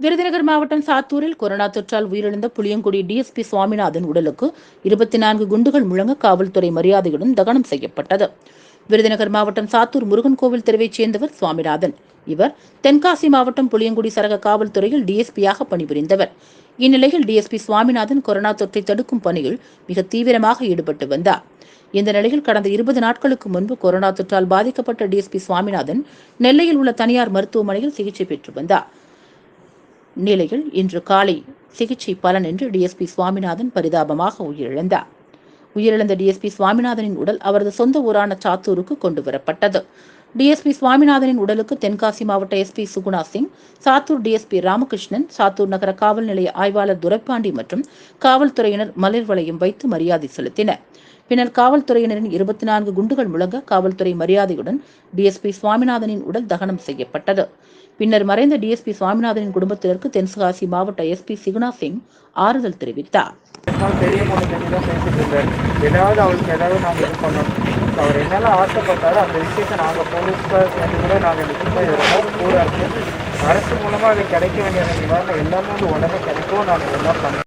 விருதுநகர் மாவட்டம் சாத்தூரில் கொரோனா தொற்றால் உயிரிழந்த புளியங்குடி டிஎஸ்பி சுவாமிநாதன் உடலுக்கு இருபத்தி நான்கு குண்டுகள் முழங்க காவல்துறை மரியாதையுடன் தகனம் செய்யப்பட்டது. விருதுநகர் மாவட்டம் சாத்தூர் முருகன் கோவில் தெருவைச் சேர்ந்தவர் சுவாமிநாதன். இவர் தென்காசி மாவட்டம் புளியங்குடி சரக காவல்துறையில் டிஎஸ்பியாக பணிபுரிந்தவர். இந்நிலையில் டிஎஸ்பி சுவாமிநாதன் கொரோனா தொற்றை தடுக்கும் பணியில் மிக தீவிரமாக ஈடுபட்டு வந்தார். இந்த நிலையில் கடந்த இருபது நாட்களுக்கு முன்பு கொரோனா தொற்றால் பாதிக்கப்பட்ட டிஎஸ்பி சுவாமிநாதன் நெல்லையில் உள்ள தனியார் மருத்துவமனையில் சிகிச்சை பெற்று வந்தார். நிலையில் இன்று காலை சிகிச்சை பலனின்றி டிஎஸ்பி சுவாமிநாதன் பரிதாபமாக உயிரிழந்தார். உயிரிழந்த டிஎஸ்பி சுவாமிநாதனின் உடல் அவரது சொந்த ஊரான சாத்தூருக்கு கொண்டு வரப்பட்டது டிஎஸ்பி சுவாமிநாதனின் உடலுக்கு தென்காசி மாவட்ட S P Suguna Singh Sattur D S P Ramakrishnan Sattur நகர காவல் நிலைய ஆய்வாளர் துரைப்பாண்டி மற்றும் காவல்துறையினர் மலர் வளையம் வைத்து மரியாதை செலுத்தினர். பின்னர் காவல்துறையினரின் இருபத்தி நான்கு குண்டுகள் முழங்க காவல்துறை மரியாதையுடன் டிஎஸ்பி சுவாமிநாதனின் உடல் தகனம் செய்யப்பட்டது. பின்னர் மறைந்த டிஎஸ்பி சுவாமிநாதனின் குடும்பத்தினருக்கு தென்காசி மாவட்ட எஸ்பி சிகுணா சிங் ஆறுதல் தெரிவித்தார். அவர் என்னெல்லாம் ஆசைப்பட்டாரோ அந்த விஷயத்தை நாங்கள் போலீஸ்கார் சேர்ந்து கூட நாங்கள் நிச்சயமாக இருக்கோம் கூட இருக்கு அரசு மூலமாக அது கிடைக்க வேண்டிய நிவாரணம் எல்லாமே வந்து உடனே கிடைக்கும். நாங்கள் எல்லாம் பண்ணுறோம்